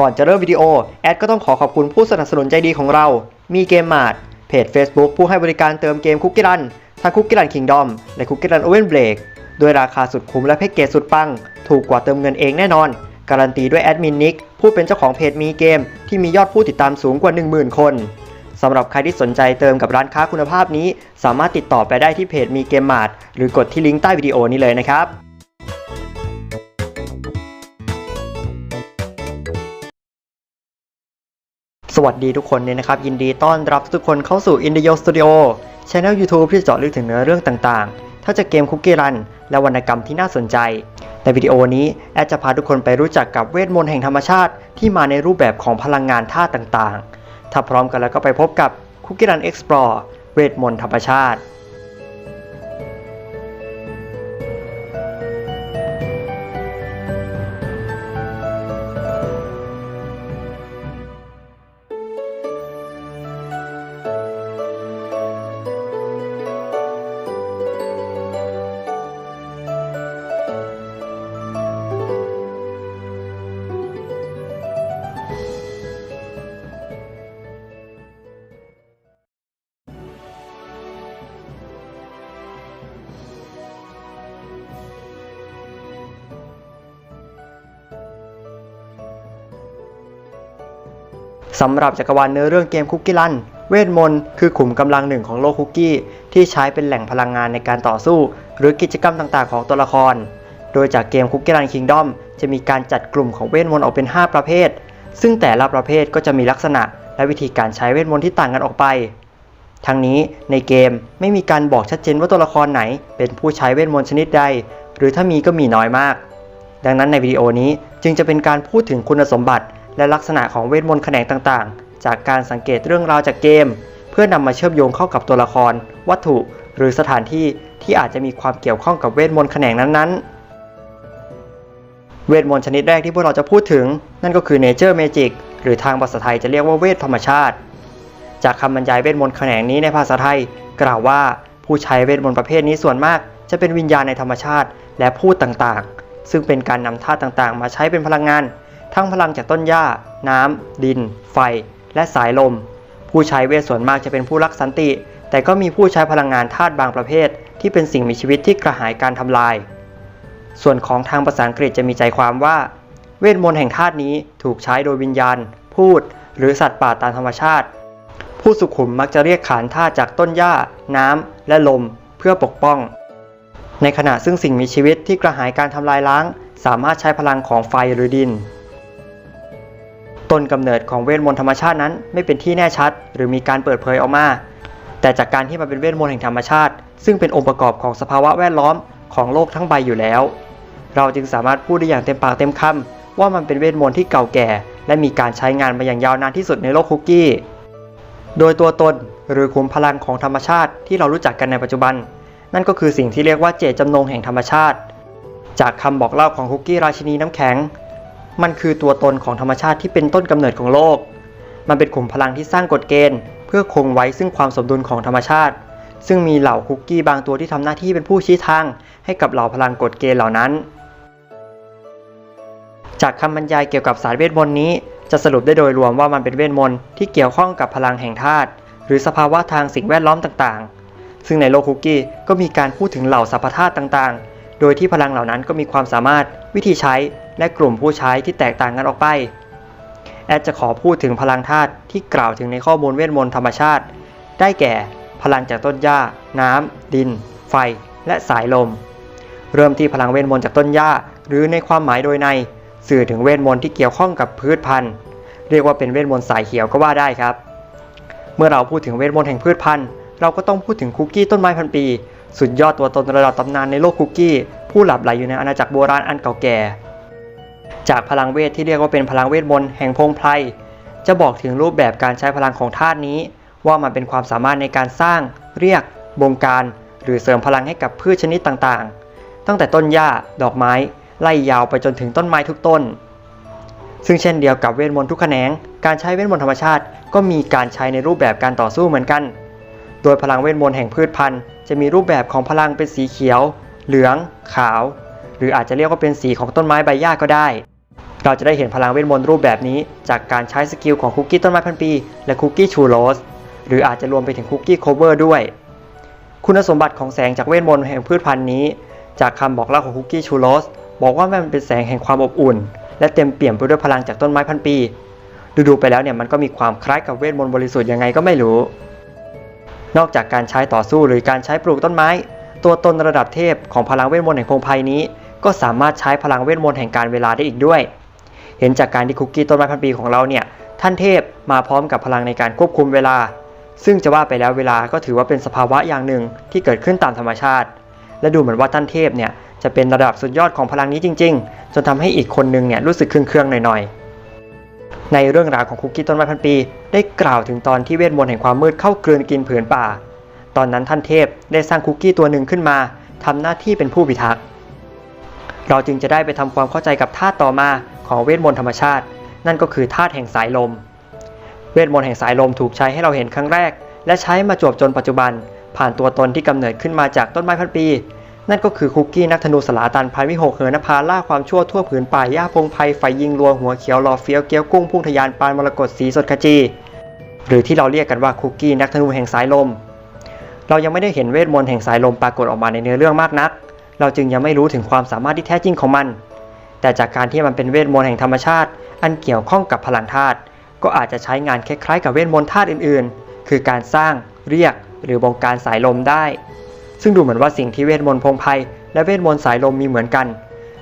ก่อนจะเริ่มวิดีโอ แอดก็ต้องขอขอบคุณผู้สนับสนุนใจดีของเรา มีเกมมาร์ทเพจ Facebook ผู้ให้บริการเติมเกมคุกกี้รัน ทั้งคุกกี้รันคิงดอมและคุกกี้รันโอเวนเบรกด้วยราคาสุดคุ้มและแพ็กเกจสุดปัง ถูกกว่าเติมเงินเองแน่นอน การันตีด้วยแอดมินนิกผู้เป็นเจ้าของเพจมีเกม ที่มียอดผู้ติดตามสูงกว่า 10,000 คนสำหรับใครที่สนใจเติมกับร้านค้าคุณภาพนี้ สามารถติดต่อไปได้ที่เพจมีเกมมาร์ทหรือกดที่ลิงก์ใต้วิดีโอนี้เลยนะครับ วัสดีทุกคนเนี่ยนะครับ ยินดีต้อนรับทุกคนเข้าสู่ i n d i o Studio Channel YouTube ที่จะเจาะลึกถึงเนื้อเรื่องต่างๆ ถ้าจะเกมคุกกี้รัน และวรรณกรรมที่น่าสนใจ ในวิดีโอนี้แอดจะพาทุกคนไปรู้จักกับเวทมนต์แห่งธรรมชาติ ที่มาในรูปแบบของพลังงานธาตุต่างๆ ถ้าพร้อมกันแล้วก็ไปพบกับคุกกี้รัน Explore เวทมนต์ธรรมชาติ สำหรับจักรวาลเนื้อเรื่องเกมคุกกี้รัน เวทมนต์คือขุมกำลังหนึ่งของโลกคุกกี้ ที่ใช้เป็นแหล่งพลังงานในการต่อสู้ หรือกิจกรรมต่างๆ ของตัวละคร โดยจากเกมคุกกี้รันคิงดอมจะมีการจัดกลุ่มของเวทมนต์ออกเป็น 5 ประเภท ซึ่งแต่ละประเภทก็จะมีลักษณะ และวิธีการใช้เวทมนต์ที่ต่างกันออกไป ทั้งนี้ในเกมไม่มีการบอกชัดเจนว่าตัวละครไหน เป็นผู้ใช้เวทมนต์ชนิดใด หรือถ้ามีก็มีน้อยมาก ดังนั้นในวิดีโอนี้จึงจะเป็นการพูดถึงคุณสมบัติ และลักษณะของเวทมนต์แขนงต่างๆ จากการสังเกตเรื่องราวจากเกม เพื่อนำมาเชื่อมโยงเข้ากับตัวละคร วัตถุ หรือสถานที่ที่อาจจะมีความเกี่ยวข้องกับเวทมนต์แขนงนั้นๆ เวทมนต์ชนิดแรกที่พวกเราจะพูดถึง นั่นก็คือ Nature Magic หรือทางภาษาไทยจะเรียกว่าเวทธรรมชาติ จากคำบรรยายเวทมนต์แขนงนี้ในภาษาไทย กล่าวว่าผู้ใช้เวทมนต์ประเภทนี้ส่วนมาก จะเป็นวิญญาณในธรรมชาติและพูดต่างๆ ซึ่งเป็นการนำธาตุต่างๆ มาใช้เป็นพลังงาน ทั้งพลังจากต้นหญ้า น้ำ ดิน ไฟ และสายลม ผู้ใช้เวทส่วนมากจะเป็นผู้รักสันติ แต่ก็มีผู้ใช้พลังงานธาตุบางประเภท ที่เป็นสิ่งมีชีวิตที่กระหายการทำลาย ส่วนของทางภาษาอังกฤษจะมีใจความว่า เวทมนต์แห่งธาตุนี้ถูกใช้โดยวิญญาณ พูด หรือสัตว์ป่าตามธรรมชาติ ผู้สุขุมมักจะเรียกขานธาตุจากต้นหญ้า น้ำ และลม เพื่อปกป้อง ในขณะซึ่งสิ่งมีชีวิตที่กระหายการทำลายล้าง สามารถใช้พลังของไฟหรือดิน ต้นกำเนิดของเวทมนต์ธรรมชาตินั้น ไม่เป็นที่แน่ชัด หรือมีการเปิดเผยออกมา แต่จากการที่มันเป็นเวทมนต์แห่งธรรมชาติ ซึ่งเป็นองค์ประกอบของสภาวะแวดล้อมของโลกทั้งใบอยู่แล้ว เราจึงสามารถพูดได้อย่างเต็มปากเต็มคำว่ามันเป็นเวทมนต์ที่เก่าแก่ และมีการใช้งานมาอย่างยาวนานที่สุดในโลกคุกกี้ โดยตัวตนหรือขุมพลังของธรรมชาติที่เรารู้จักกันในปัจจุบัน นั่นก็คือสิ่งที่เรียกว่าเจตจำนงแห่งธรรมชาติ จากคำบอกเล่าของคุกกี้ราชินีน้ำแข็ง มันคือตัวตนของธรรมชาติที่เป็นต้นกำเนิดของโลก มันเป็นขุมพลังที่สร้างกฎเกณฑ์ เพื่อคงไว้ซึ่งความสมดุลของธรรมชาติ ซึ่งมีเหล่าคุกกี้บางตัวที่ทำหน้าที่เป็นผู้ชี้ทาง ให้กับเหล่าพลังกฎเกณฑ์เหล่านั้น จากคำบรรยายเกี่ยวกับสารเวทมนต์นี้ จะสรุปได้โดยรวมว่ามันเป็นเวทมนต์ที่เกี่ยวข้องกับพลังแห่งธาตุหรือสภาวะทางสิ่งแวดล้อมต่างๆ ซึ่งในโลกคุกกี้ก็มีการพูดถึงเหล่าสรรพธาตุต่างๆ โดยที่พลังเหล่านั้นก็มีความสามารถวิธีใช้ และกลุ่มผู้ใช้ที่แตกต่างกันออกไป แอดจะขอพูดถึงพลังธาตุที่กล่าวถึงในข้อมูลเวทมนต์ธรรมชาติ ได้แก่พลังจากต้นหญ้า น้ำ ดิน ไฟ และสายลม เริ่มที่พลังเวทมนต์จากต้นหญ้า หรือในความหมายโดยใน สื่อถึงเวทมนต์ที่เกี่ยวข้องกับพืชพันธุ์ เรียกว่าเป็นเวทมนต์สายเขียวก็ว่าได้ครับ เมื่อเราพูดถึงเวทมนต์แห่งพืชพันธุ์ เราก็ต้องพูดถึงคุกกี้ต้นไม้พันปี สุดยอดตัวตนระดับตำนานในโลกคุกกี้ ผู้หลับไหลอยู่ในอาณาจักรโบราณอันเก่าแก่ จากพลังเวทที่เรียกว่าเป็นพลังเวทมนต์แห่งพงไพรจะบอกถึงรูปแบบการใช้พลังของธาตุนี้ ว่ามันเป็นความสามารถในการสร้าง เรียก บงการ หรือเสริมพลังให้กับพืชชนิดต่างๆ ตั้งแต่ต้นหญ้า ดอกไม้ ไล่ยาวไปจนถึงต้นไม้ทุกต้น ซึ่งเช่นเดียวกับเวทมนต์ทุกแขนง การใช้เวทมนต์ธรรมชาติก็มีการใช้ในรูปแบบการต่อสู้เหมือนกัน โดยพลังเวทมนต์แห่งพืชพันธุ์ จะมีรูปแบบของพลังเป็นสีเขียว เหลือง ขาว หรืออาจจะเรียกว่าเป็นสีของต้นไม้ใบหญ้าก็ได้ เราจะได้เห็นพลังเวทมนต์รูปแบบนี้ จากการใช้สกิลของคุกกี้ต้นไม้พันปี และคุกกี้ชูโรสหรืออาจจะรวมไปถึงคุกกี้โคเวอร์ด้วย คุณสมบัติของแสงจากเวทมนต์แห่งพืชพันธุ์นี้ จากคำบอกเล่าของคุกกี้ชูโรสบอกว่ามันเป็นแสงแห่งความอบอุ่น และเต็มเปี่ยมไปด้วยพลังจากต้นไม้พันปี ดูๆไปแล้วเนี่ยมันก็มีความคล้ายกับเวทมนต์บริสุทธิ์ยังไงก็ไม่รู้ นอกจากการใช้ต่อสู้หรือการใช้ปลูกต้นไม้ ตัวตนระดับเทพของพลังเวทมนต์แห่งพงไพนี้ ก็สามารถใช้พลังเวทมนต์แห่งการเวลาได้อีกด้วย เห็นจากการที่คุกกี้ต้นไม้พันปีของเราเนี่ย ท่านเทพมาพร้อมกับพลังในการควบคุมเวลา ซึ่งจะว่าไปแล้วเวลาก็ถือว่าเป็นสภาวะอย่างหนึ่งที่เกิดขึ้นตามธรรมชาติ และดูเหมือนว่าท่านเทพเนี่ยจะเป็นระดับสุดยอดของพลังนี้จริง ๆ จนทำให้อีกคนนึงเนี่ยรู้สึกเครื่องๆหน่อยๆ ในเรื่องราวของคุกกี้ต้นไม้พันปี ได้กล่าวถึงตอนที่เวทมนต์แห่งความมืดเข้ากลืนกินผืนป่า ตอนนั้นท่านเทพได้สร้างคุกกี้ตัวหนึ่งขึ้นมาทำหน้าที่เป็นผู้พิทักษ์ เราจึงจะได้ไปทำความเข้าใจกับธาตุต่อมาของเวทมนต์ธรรมชาติ นั่นก็คือธาตุแห่งสายลม เวทมนต์แห่งสายลมถูกใช้ให้เราเห็นครั้งแรก และใช้มาจวบจนปัจจุบัน ผ่านตัวตนที่กำเนิดขึ้นมาจากต้นไม้พันปี นั่นก็คือคุกกี้นักธนูสลาตันพันวิหกเหินนภาล่าความชั่วทั่วผืนป่าหญ้าพงไพรไฟยิงรัวหัวเขียวรอเฟี้ยวเกี้ยวกุ้งพุ่งทะยานปานมรกตสีสดขจี หรือที่เราเรียกกันว่าคุกกี้นักธนูแห่งสายลม เรายังไม่ได้เห็นเวทมนต์แห่งสายลมปรากฏออกมาในเนื้อเรื่องมากนัก เราจึงยังไม่รู้ถึงความสามารถที่แท้จริงของมัน แต่จากการที่มันเป็นเวทมนต์แห่งธรรมชาติ อันเกี่ยวข้องกับพลังธาตุก็อาจจะใช้งานคล้ายๆกับเวทมนต์ธาตุอื่นๆ คือการสร้างเรียกหรือบงการสายลมได้ ซึ่งดูเหมือนว่าสิ่งที่เวทมนต์พงไพรและเวทมนต์สายลมมีเหมือนกัน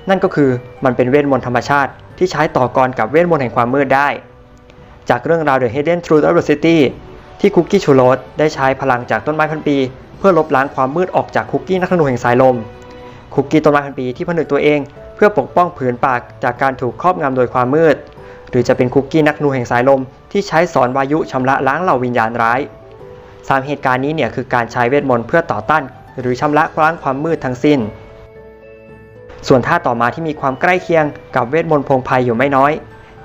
นั่นก็คือมันเป็นเวทมนต์ธรรมชาติ ที่ใช้ต่อกรกับเวทมนต์แห่งความมืดได้ จากเรื่องราว The Hidden Truth of the City ที่คุกกี้ชูโรสได้ใช้พลังจากต้นไม้พันปี เพื่อลบล้างความมืดออกจากคุกกี้นักธนูแห่งสายลม คุกกี้ต้นไม้พันปีที่ผนึกตัวเอง เพื่อปกป้องผืนป่าจากการถูกครอบงำโดยความมืด หรือจะเป็นคุกกี้นักนูแห่งสายลม ที่ใช้สอนวายุชำระล้างเหล่าวิญญาณร้ายสามเหตุการณ์นี้เนี่ยคือการใช้เวทมนต์เพื่อต่อต้าน หรือชำระล้างความมืดทั้งสิ้น ส่วนธาต่อมาที่มีความใกล้เคียงกับเวทมนต์พงไพรอยู่ไม่น้อย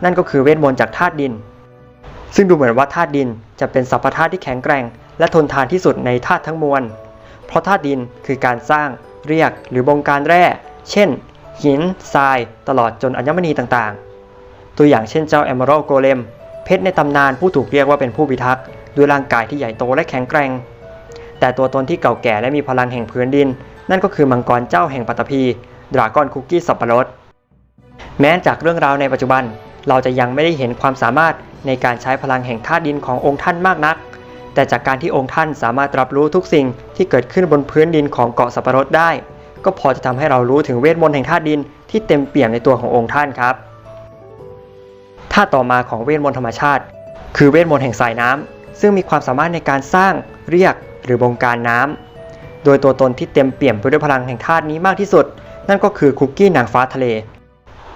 นั่นก็คือเวทมนต์จากธาตุดิน ซึ่งดูเหมือนว่าธาตุดินจะเป็นสัพพธาตุที่แข็งแกร่ง และทนทานที่สุดในธาตุทั้งมวล เพราะธาตุดินคือการสร้าง เรียกหรือบงการแร่ เช่น หิน ทราย ตลอดจนอัญมณีต่างๆ ตัวอย่างเช่นเจ้าแอมเบอรัลโกเลม เพชรในตำนานผู้ถูกเรียกว่าเป็นผู้พิทักษ์ด้วยร่างกายที่ใหญ่โตและแข็งแกร่ง แต่ตัวตนที่เก่าแก่และมีพลังแห่งพื้นดิน นั่นก็คือมังกรเจ้าแห่งปัตตภีดราก้อนคุกกี้สับปะรด แม้จากเรื่องราวในปัจจุบัน เราจะยังไม่ได้เห็นความสามารถในการใช้พลังแห่งธาตุดินขององค์ท่านมากนัก แต่จากการที่องค์ท่านสามารถรับรู้ทุกสิ่งที่เกิดขึ้นบนพื้นดินของเกาะสับปะรดได้ ก็พอจะทำให้เรารู้ถึงเวทมนต์แห่งธาตุดินที่เต็มเปี่ยมในตัวขององค์ท่านครับธาตุต่อมาของเวทมนต์ธรรมชาติ คือเวทมนต์แห่งสายน้ำซึ่งมีความสามารถในการสร้างเรียกหรือบงการน้ำโดยตัวตนที่เต็มเปี่ยมไปด้วยพลังแห่งธาตุนี้มากที่สุด นั่นก็คือคุกกี้นางฟ้าทะเล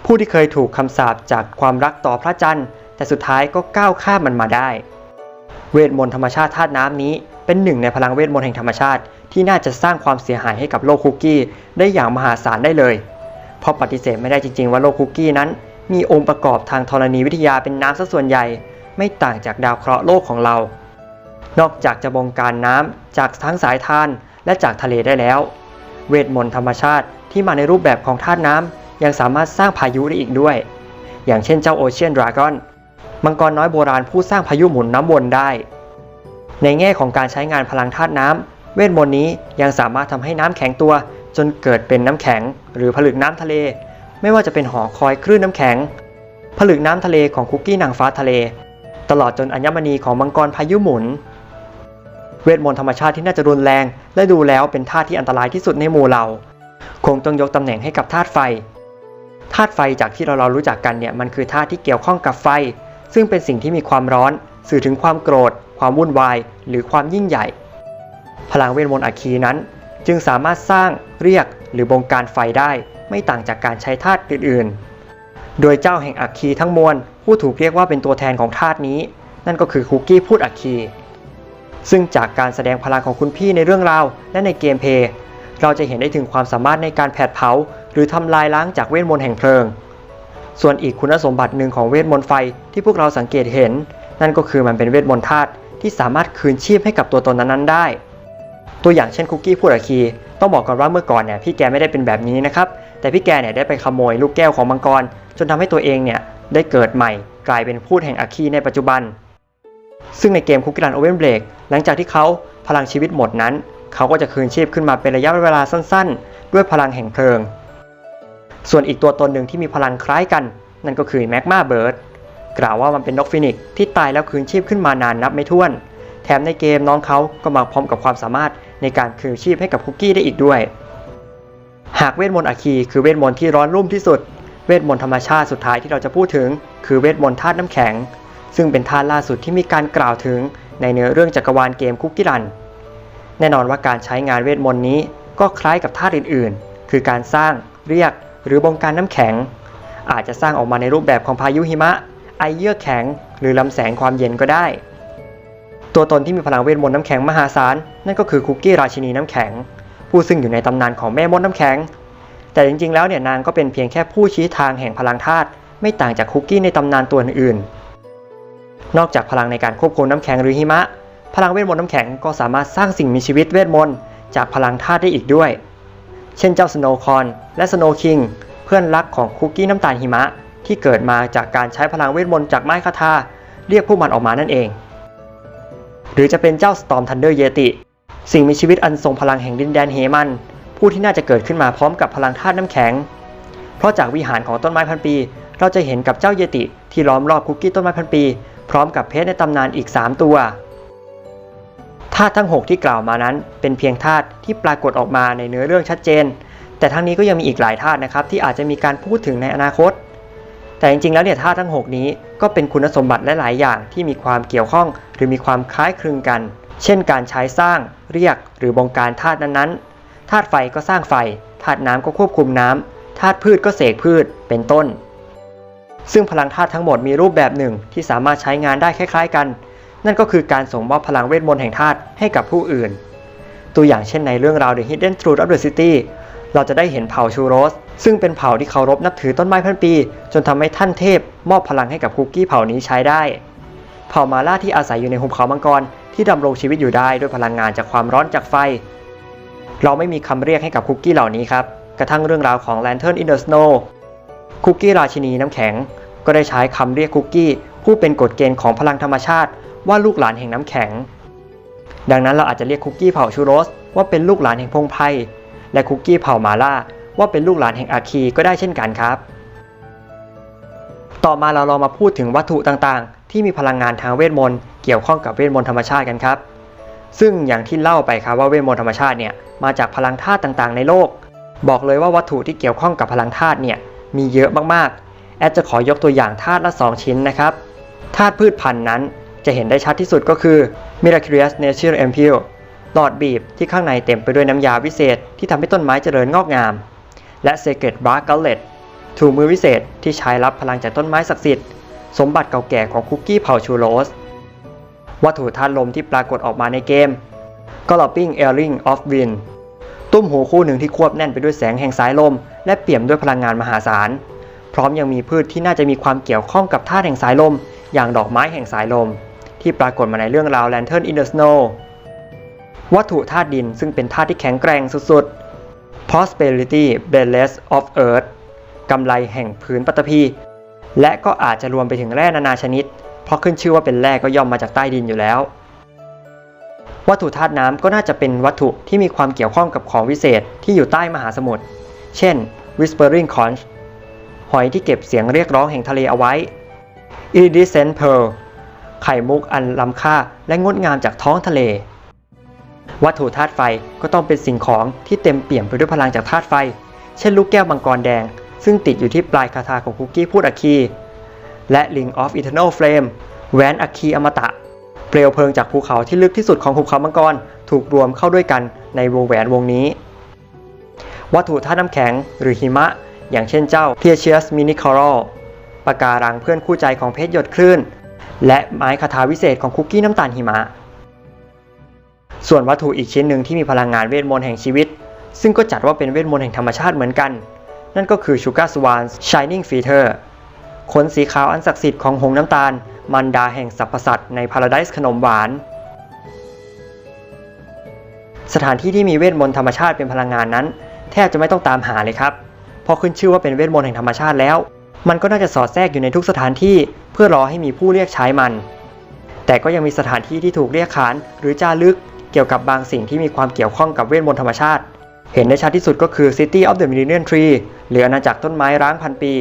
ผู้ที่เคยถูกคำสาปจากความรักต่อพระจันทร์ แต่สุดท้ายก็ก้าวข้ามมันมาได้ เวทมนต์ธรรมชาติธาตุน้ำนี้ เป็นหนึ่งในพลังเวทมนต์แห่งธรรมชาติ ที่น่าจะสร้างความเสียหายให้กับโลกคุกกี้ ได้อย่างมหาศาลได้เลย เพราะปฏิเสธไม่ได้จริง ๆ ว่าโลกคุกกี้นั้น มีองค์ประกอบทางธรณีวิทยาเป็นน้ำซะส่วนใหญ่ ไม่ต่างจากดาวเคราะห์โลกของเรา นอกจากจะบงการน้ำจากทั้งสายทานและจากทะเลได้แล้ว เวทมนต์ธรรมชาติที่มาในรูปแบบของธาตุน้ำยังสามารถสร้างพายุได้อีกด้วย อย่างเช่นเจ้าโอเชียนดราก้อน มังกรน้อยโบราณผู้สร้างพายุหมุนน้ำวนได้ ในแง่ของการใช้งานพลังธาตุน้ำ เวทมนต์นี้ยังสามารถทำให้น้ำแข็งตัว จนเกิดเป็นน้ำแข็ง หรือผลึกน้ำทะเล ไม่ว่าจะเป็นหอคอยคลื่นน้ำแข็ง ผลึกน้ำทะเลของคุกกี้นางฟ้าทะเล ตลอดจนอัญมณีของมังกรพายุหมุน เวทมนต์ธรรมชาติที่น่าจะรุนแรง และดูแล้วเป็นธาตุที่อันตรายที่สุดในหมู่เรา คงต้องยกตำแหน่งให้กับธาตุไฟธาตุไฟจากที่เราเรารู้จักกันเนี่ยมันคือธาตุที่เกี่ยวข้องกับไฟ ซึ่งเป็นสิ่งที่มีความร้อน สื่อถึงความโกรธ ความวุ่นวาย หรือความยิ่งใหญ่ พลังเวทมนต์อัคคีนั้น จึงสามารถสร้างเรียกหรือบงการไฟได้ไม่ต่างจากการใช้ธาตุอื่นๆ โดยเจ้าแห่งอัคคีทั้งมวลผู้ถูกเรียกว่าเป็นตัวแทนของธาตุนี้ นั่นก็คือคุกกี้พูดอัคคี ซึ่งจากการแสดงพลังของคุณพี่ในเรื่องราวและในเกมเพลย์เราจะเห็นได้ถึงความสามารถในการแผดเผา หรือทำลายล้างจากเวทมนต์แห่งเพลิง ส่วนอีกคุณสมบัติหนึ่งของเวทมนต์ไฟที่พวกเราสังเกตเห็น นั่นก็คือมันเป็นเวทมนต์ธาตุที่สามารถคืนชีพให้กับตัวตนนั้นๆได้ ตัวอย่างเช่นคุกกี้พูดอาคีต้องบอกก่อนว่าเมื่อก่อนเนี่ยพี่แกไม่ได้เป็นแบบนี้นะครับ แต่พี่แกเนี่ยได้ไปขโมยลูกแก้วของมังกร จนทำให้ตัวเองเนี่ยได้เกิดใหม่ กลายเป็นพูดแห่งอาคีในปัจจุบัน ซึ่งในเกมคุกกี้รันโอเวนเบรกหลังจากที่เขาพลังชีวิตหมดนั้น เขาก็จะคืนชีพขึ้นมาเป็นระยะเวลาสั้น ๆ ด้วยพลังแห่งเพลิง ส่วนอีกตัวตนหนึ่งที่มีพลังคล้ายกัน นั่นก็คือแมกมาเบิร์ดกล่าวว่ามันเป็นนกฟินิกซ์ที่ตายแล้วคืนชีพขึ้นมานานนับไม่ถ้วน แถมในเกมน้องเขาก็มาพร้อมกับความสามารถในการคืนชีพให้กับคุกกี้ได้อีกด้วย หากเวทมนต์อาคีคือเวทมนต์ที่ร้อนรุ่มที่สุด เวทมนต์ธรรมชาติสุดท้ายที่เราจะพูดถึง คือเวทมนต์ธาตุน้ำแข็ง ซึ่งเป็นธาตุล่าสุดที่มีการกล่าวถึงในเนื้อเรื่องจักรวาลเกมคุกกี้รัน แน่นอนว่าการใช้งานเวทมนต์นี้ก็คล้ายกับธาตุอื่นๆ คือการสร้าง เรียก หรือบงการน้ำแข็ง อาจจะสร้างออกมาในรูปแบบของพายุหิมะ ไอเยือกแข็ง หรือลำแสงความเย็นก็ได้ ตัวตนที่มีพลังเวทมนต์น้ำแข็งมหาศาลนั่นก็คือคุกกี้ราชินีน้ำแข็ง ผู้ซึ่งอยู่ในตำนานของแม่มดน้ำแข็ง แต่จริงๆแล้วเนี่ยนางก็เป็นเพียงแค่ผู้ชี้ทางแห่งพลังธาตุไม่ต่างจากคุกกี้ในตำนานตัวอื่นๆนอกจากพลังในการควบคุมน้ำแข็งหรือหิมะ พลังเวทมนต์น้ำแข็งก็สามารถสร้างสิ่งมีชีวิตเวทมนต์จากพลังธาตุได้อีกด้วย เช่นเจ้าสโนว์คอนและสโนว์คิงเพื่อนรักของคุกกี้น้ำตาลหิมะ ที่เกิดมาจากการใช้พลังเวทมนต์จากไม้คาทาเรียกพวกมันออกมานั่นเอง หรือจะเป็นเจ้าสตอมทันเดอร์เยติ สิ่งมีชีวิตอันทรงพลังแห่งดินแดนเฮมัน ผู้ที่น่าจะเกิดขึ้นมาพร้อมกับพลังธาตุน้ำแข็ง เพราะจากวิหารของต้นไม้พันปี เราจะเห็นกับเจ้าเยติที่ล้อมรอบคุกกี้ต้นไม้พันปี พร้อมกับเพชรในตำนานอีก 3 ตัว ธาตุทั้ง 6 ที่กล่าวมานั้น เป็นเพียงธาตุที่ปรากฏออกมาในเนื้อเรื่องชัดเจน แต่ทั้งนี้ก็ยังมีอีกหลายธาตุนะครับที่อาจจะมีการพูดถึงในอนาคต แต่จริงๆแล้วเนี่ยธาตุทั้ง 6 นี้ก็เป็นคุณสมบัติหลายๆอย่างที่มีความเกี่ยวข้อง หรือมีความคล้ายคลึงกัน เช่น การใช้สร้าง เรียก หรือบงการธาตุนั้นๆธาตุไฟก็สร้างไฟธาตุน้ำก็ควบคุมน้ำธาตุพืชก็เสกพืชเป็นต้น ซึ่งพลังธาตุทั้งหมดมีรูปแบบหนึ่งที่สามารถใช้งานได้คล้าย ๆ กัน นั่นก็คือการส่งมอบพลังเวทมนต์แห่งธาตุให้กับผู้อื่น ตัวอย่างเช่นในเรื่องราว The Hidden Truth of the City เราจะได้เห็นเผ่าชูโรส ซึ่งเป็นเผ่าที่เคารพนับถือต้นไม้พันปี จนทำให้ท่านเทพ มอบพลังให้กับคุกกี้เผ่านี้ใช้ได้ เผ่ามาล่าที่อาศัยอยู่ในหุบเขามังกรที่ดำรงชีวิตอยู่ได้ด้วยพลังงานจากความร้อนจากไฟ เราไม่มีคำเรียกให้กับคุกกี้เหล่านี้ครับ กระทั่งเรื่องราวของ Lantern in the Snow คุกกี้ราชินีน้ำแข็ง ก็ได้ใช้คำเรียกคุกกี้ผู้เป็นกฎเกณฑ์ของพลังธรรมชาติ ว่าลูกหลานแห่งน้ำแข็ง ดังนั้นเราอาจจะเรียกคุกกี้เผาชูโรส ว่าเป็นลูกหลานแห่งพงไพรและคุกกี้เผ่ามาล่าว่าเป็นลูกหลานแห่งอาคีก็ได้เช่นกันครับ ต่อมาเราลองมาพูดถึงวัตถุต่างๆ ที่มีพลังงานทางเวทมนต์เกี่ยวข้องกับเวทมนต์ธรรมชาติกันครับ ซึ่งอย่างที่เล่าไปครับว่าเวทมนต์ธรรมชาติเนี่ยมาจากพลังธาตุต่างๆ ในโลก บอกเลยว่าวัตถุที่เกี่ยวข้องกับพลังธาตุเนี่ยมีเยอะมากๆ แอดจะขอยกตัวอย่างธาตุละ 2 ชิ้นนะครับ ธาตุพืชพันธุ์นั้น จะเห็นได้ชัดที่สุดก็คือ Miraculous Nature Ampule หลอดบีบที่ข้างในเต็มไปด้วยน้ำยาวิเศษที่ทำให้ต้นไม้เจริญงอกงาม และ Sacred Bark Gullet ถุงมือวิเศษที่ใช้รับพลังจากต้นไม้ศักดิ์สิทธิ์ สมบัติเก่าแก่ของคุกกี้เผาชูโรส วัตถุธาตุลมที่ปรากฏออกมาในเกม Galloping Earring of Wind ตุ้มหูคู่หนึ่งที่ควบแน่นไปด้วยแสงแห่งสายลม และเปี่ยมด้วยพลังงานมหาศาล พร้อมยังมีพืชที่น่าจะมีความเกี่ยวข้องกับธาตุแห่งสายลม อย่างดอกไม้แห่งสายลม ที่ปรากฏมาในเรื่องราว Lantern in the Snow วัตถุธาตุดินซึ่งเป็นธาตุที่แข็งแกร่งสุดๆ Prosperity Balance of Earth กำไรแห่งพื้นปฐพี และก็อาจจะรวมไปถึงแร่นานาชนิด เพราะขึ้นชื่อว่าเป็นแร่ก็ย่อมมาจากใต้ดินอยู่แล้ว วัตถุธาตุน้ำก็น่าจะเป็นวัตถุที่มีความเกี่ยวข้องกับของวิเศษที่อยู่ใต้มหาสมุทร เช่น Whispering Conch หอยที่เก็บเสียงเรียกร้องแห่งทะเลเอาไว้ Iridescent Pearl ไข่มุกอันล้ำค่าและงดงามจากท้องทะเล วัตถุธาตุไฟก็ต้องเป็นสิ่งของที่เต็มเปี่ยมไปด้วยพลังจากธาตุไฟ เช่นลูกแก้วมังกรแดง ซึ่งติดอยู่ที่ปลายคาถาของคุกกี้พูดอาคี และ Ring of Eternal Flame แหวนอาคีอมตะ เปลวเพลิงจากภูเขาที่ลึกที่สุดของหุบเขามังกรถูกรวมเข้าด้วยกันในวงแหวนวงนี้ วัตถุธาตุน้ำแข็งหรือหิมะ อย่างเช่นเจ้า p i a c i u s Mini Coral ปะการังเพื่อนคู่ใจของเพชรหยดคลื่น และไม้คาถาวิเศษของคุกกี้น้ำตาลหิมะ ส่วนวัตถุอีกชิ้นหนึ่งที่มีพลังงานเวทมนต์แห่งชีวิต ซึ่งก็จัดว่าเป็นเวทมนต์แห่งธรรมชาติเหมือนกัน นั่นก็คือ Sugar Swan Shining Feather ขนสีขาวอันศักดิ์สิทธิ์ของหงส์น้ำตาล มันดาแห่งสรรพสัตว์ในพาราไดส์ขนมหวาน สถานที่ที่มีเวทมนต์ธรรมชาติเป็นพลังงานนั้น แทบจะไม่ต้องตามหาเลยครับ เพพอขึ้นชื่อว่าเป็นเวทมนต์แห่งธรรมชาติแล้ว มันก็น่าจะสอดแทรกอยู่ในทุกสถานที่ เพื่อรอให้มีผู้เรียกใช้มัน แต่ก็ยังมีสถานที่ที่ถูกเรียกขาน หรือจารึกเกี่ยวกับบางสิ่งที่มีความเกี่ยวข้องกับเวทมนต์ธรรมชาติ เห็นได้ชัดที่สุดก็คือ City of the Millennium Tree หรืออาณาจักรต้นไม้ร้างพันปี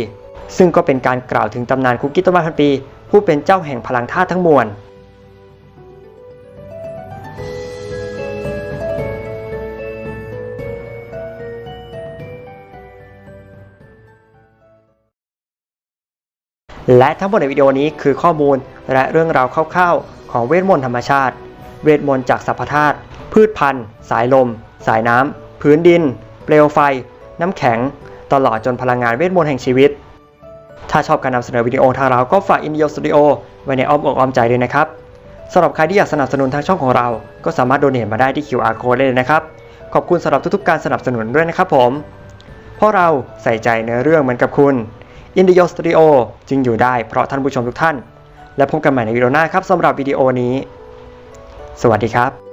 ซึ่งก็เป็นการกล่าวถึงตำนานคุกกี้ต้นไม้พันปี ผู้เป็นเจ้าแห่งพลังธาตุทั้งมวล และทั้งหมดในวิดีโอนี้คือข้อมูลและเรื่องราวคร่าวๆ ของเวทมนต์ธรรมชาติ เวทมนต์จากสรรพธาตุ พืชพันธุ์ สายลม สายน้ำ พื้นดิน เปลวไฟ น้ำแข็ง ตลอดจนพลังงานเวทมนต์แห่งชีวิต ถ้าชอบการนำเสนอวิดีโอทางเราก็ฝาก Indio Studio ไว้ในอ้อมอกอ้อมใจด้วยนะครับสำหรับใครที่อยากสนับสนุนทางช่องของเรา ก็สามารถโดเนทมาได้ที่ QR Code เลยนะครับ ขอบคุณสำหรับทุกๆการสนับสนุนด้วยนะครับผม เพราะเราใส่ใจในเรื่องเหมือนกับคุณ อินดิโอสตูดิโอจึงอยู่ได้เพราะท่านผู้ชมทุกท่าน และพบกันใหม่ในวิดีโอหน้าครับสำหรับวิดีโอนี้ สวัสดีครับ